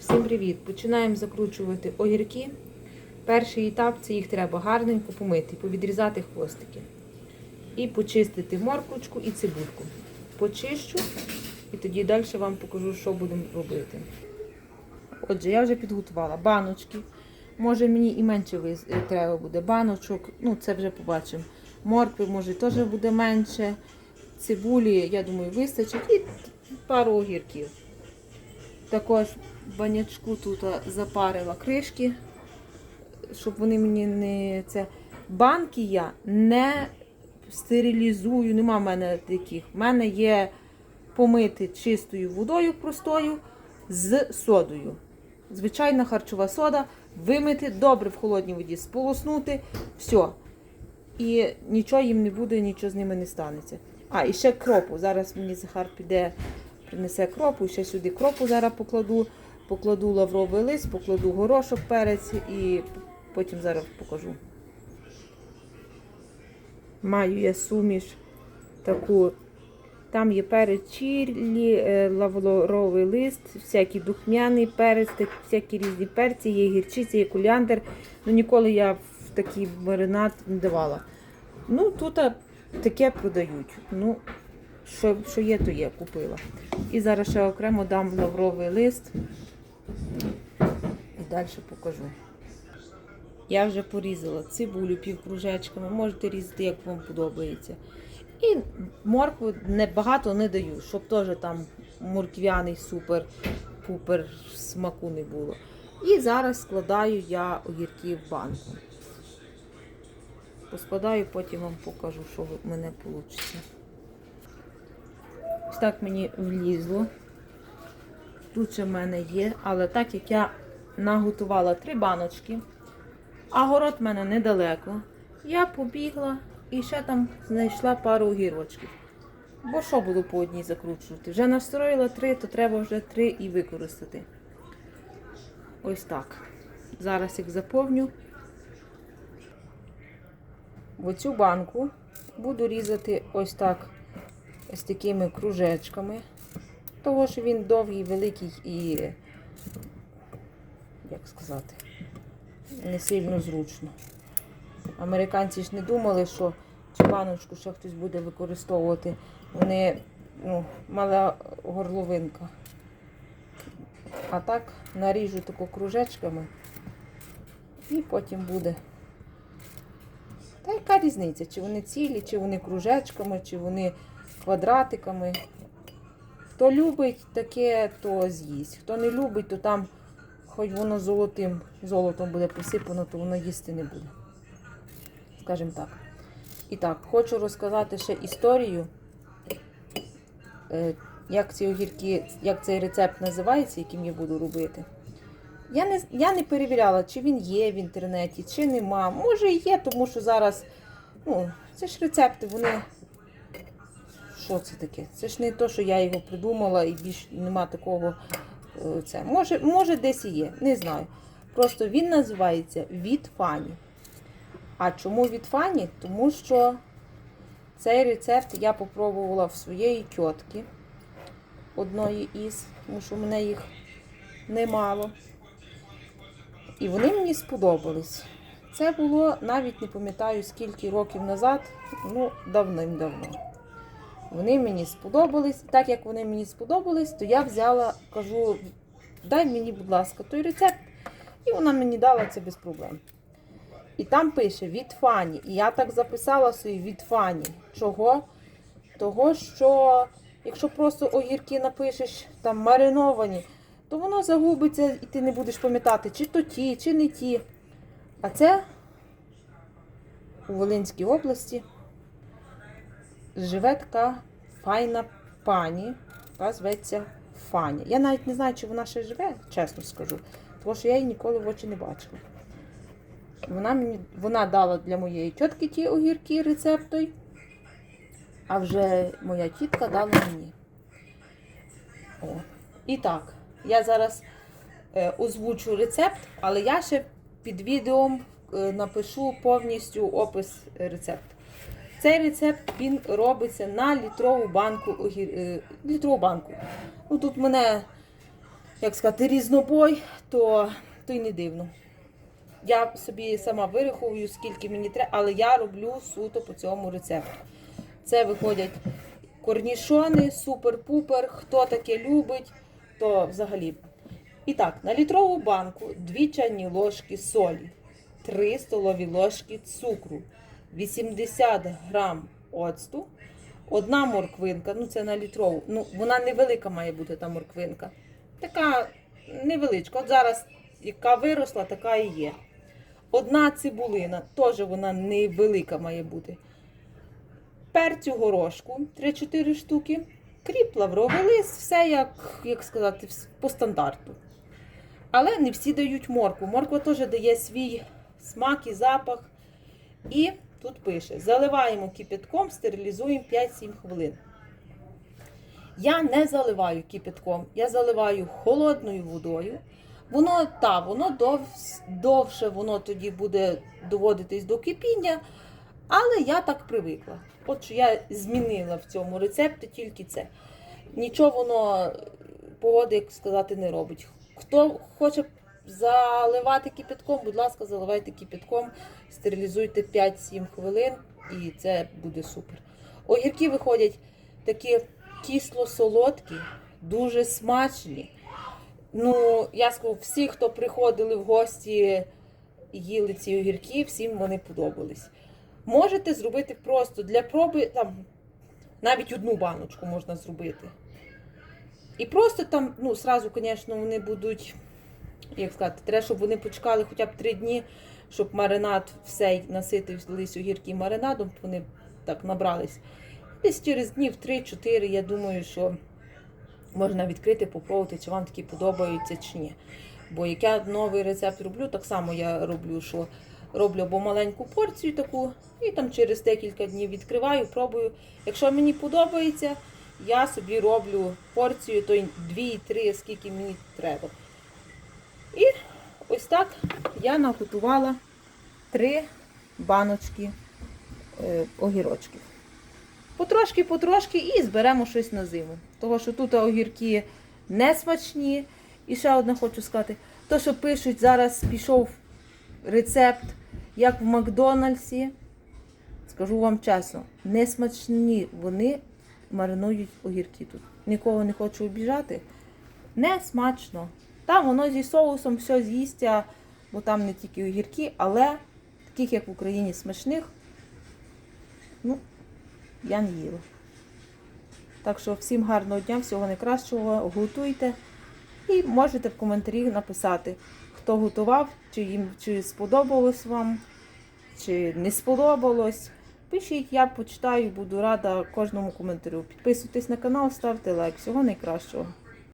Всім привіт! Починаємо закручувати огірки. Перший етап це їх треба гарненько помити, повідрізати хвостики. І почистити морквочку і цибульку. Почищу і тоді далі вам покажу, що будемо робити. Отже, я вже підготувала баночки. Може мені і менше е, треба буде баночок, ну це вже побачимо. Моркви, може, теж буде менше. Цибулі, я думаю, вистачить. І пару огірків. Також банячку тут запарила кришки, щоб вони мені не це. Банки я не стерилізую, нема в мене таких. В мене є помити чистою водою простою з содою. Звичайна харчова сода, вимити, добре в холодній воді сполоснути, все. І нічого їм не буде, нічого з ними не станеться. А, і ще кропу. Зараз мені Захар піде, принесе кропу, ще сюди кропу зараз покладу, покладу лавровий лист, покладу горошок, перець і потім зараз покажу. Маю я суміш таку. Там є перець чилі, е, лавровий лист, всякий духмяний перець, всякі різні перці, є гірчиця, є куліандр. Ну ніколи я в такий маринад не давала. Ну, тут таке продають. Ну, що, що є, то є, купила. І зараз ще окремо дам лавровий лист. І далі покажу. Я вже порізала цибулю півкружечками, можете різати, як вам подобається. І моркву не, багато не даю, щоб теж там морквяний супер-пупер смаку не було. І зараз складаю я огірки в банку. Поскладаю, потім вам покажу, що в мене вийде. Ось так мені влізло. Тут ще в мене є, але так як я наготувала три баночки, а город в мене недалеко, я побігла і ще там знайшла пару огірочків. Бо що буду по одній закручувати? Вже настроїла три, то треба вже три і використати. Ось так. Зараз їх заповню. В оцю банку буду різати ось так, ось такими кружечками. Того, що він довгий, великий і, як сказати, не сильно зручно. Американці ж не думали, що цю баночку ще хтось буде використовувати. Вони ну, мала горловинка. А так наріжу тако кружечками і потім буде. Та яка різниця? Чи вони цілі, чи вони кружечками, чи вони квадратиками. Хто любить таке, то з'їсть. Хто не любить, то там хоч воно золотим, золотом буде посипано, то воно їсти не буде. Скажімо так. І так, хочу розказати ще історію, е, як ці огірки, як цей рецепт називається, яким я буду робити. Я не, я не перевіряла, чи він є в інтернеті, чи нема. Може і є, тому що зараз, ну, це ж рецепти, вони. Що це таке? Це ж не то, що я його придумала і більш нема такого. е, Це. Може, може десь і є, не знаю. Просто він називається від фані. А чому від фані? Тому що цей рецепт я попробувала в своєї тітки, одної із, тому що в мене їх немало. І вони мені сподобались. Це було навіть не пам'ятаю скільки років назад, ну, давним-давно. Вони мені сподобались. Так як вони мені сподобались, то я взяла, кажу, дай мені, будь ласка, той рецепт. І вона мені дала це без проблем. І там пише від Фані. І я так записала собі від Фані. Чого? Того, що якщо просто огірки напишеш там мариновані, то воно загубиться і ти не будеш пам'ятати, чи то ті, чи не ті. А це у Волинській області живе така файна пані, яка зветься Фаня. Я навіть не знаю, чи вона ще живе, чесно скажу, тому що я її ніколи в очі не бачила. Вона мені вона дала для моєї тітки ті огірки рецепт а вже моя тітка дала мені. О. І так, я зараз е, озвучу рецепт, але я ще під відео е, напишу повністю опис рецепту. Цей рецепт він робиться на літрову банку е, літрову банку. Ну тут мене як сказати, різнобой, то, то й не дивно. Я собі сама вираховую, скільки мені треба, але я роблю суто по цьому рецепту. Це виходять корнішони, супер-пупер. Хто таке любить, то взагалі. І так, на літрову банку 2 чайні ложки солі, 3 столові ложки цукру, 80 грам оцту, одна морквинка, ну це на літрову. Ну, вона невелика має бути та морквинка. Така невеличка. От зараз, яка виросла, така і є. Одна цибулина, теж вона невелика має бути. Перцю горошку 3-4 штуки. Кріп, лавровий лист, все як, як сказати, по стандарту. Але не всі дають моркву. Морква теж дає свій смак і запах. І тут пише: заливаємо кипятком, стерилізуємо 5-7 хвилин. Я не заливаю кипятком, я заливаю холодною водою. Воно та, воно дов- довше воно тоді буде доводитись до кипіння, але я так привикла. От що я змінила в цьому рецепті тільки це. Нічого воно погоди, як сказати, не робить. Хто хоче заливати кипятком, будь ласка, заливайте кипятком, стерилізуйте 5-7 хвилин і це буде супер. Огірки виходять такі кисло-солодкі, дуже смачні. Ну, я скажу, всі, хто приходили в гості їли ці огірки, всім вони подобались. Можете зробити просто для проби, там, навіть одну баночку можна зробити. І просто там, ну, сразу, звісно, вони будуть, як сказати, треба, щоб вони почекали хоча б три дні, щоб маринад всей наситився огірки маринадом, вони так набрались. Десь через днів 3-4, я думаю, що можна відкрити, попробувати, чи вам такі подобаються чи ні. Бо як я новий рецепт роблю, так само я роблю, що роблю або маленьку порцію таку, і там через декілька днів відкриваю, пробую. Якщо мені подобається, я собі роблю порцію, то 2-3, скільки мені треба. І ось так я наготувала три баночки е, огірочків. Потрошки, потрошки і зберемо щось на зиму. Того, що тут огірки не смачні. І ще одне хочу сказати: то, що пишуть, зараз пішов рецепт, як в Макдональдсі. Скажу вам чесно, не смачні вони маринують огірки тут. Нікого не хочу обіжати. Не смачно. Там воно зі соусом все з'їсться, бо там не тільки огірки, але таких, як в Україні, смачних, ну, я не їла. Так що всім гарного дня, всього найкращого, готуйте. І можете в коментарі написати, хто готував, чи їм чи сподобалось вам, чи не сподобалось. Пишіть, я почитаю, буду рада кожному коментарю. Підписуйтесь на канал, ставте лайк. Всього найкращого.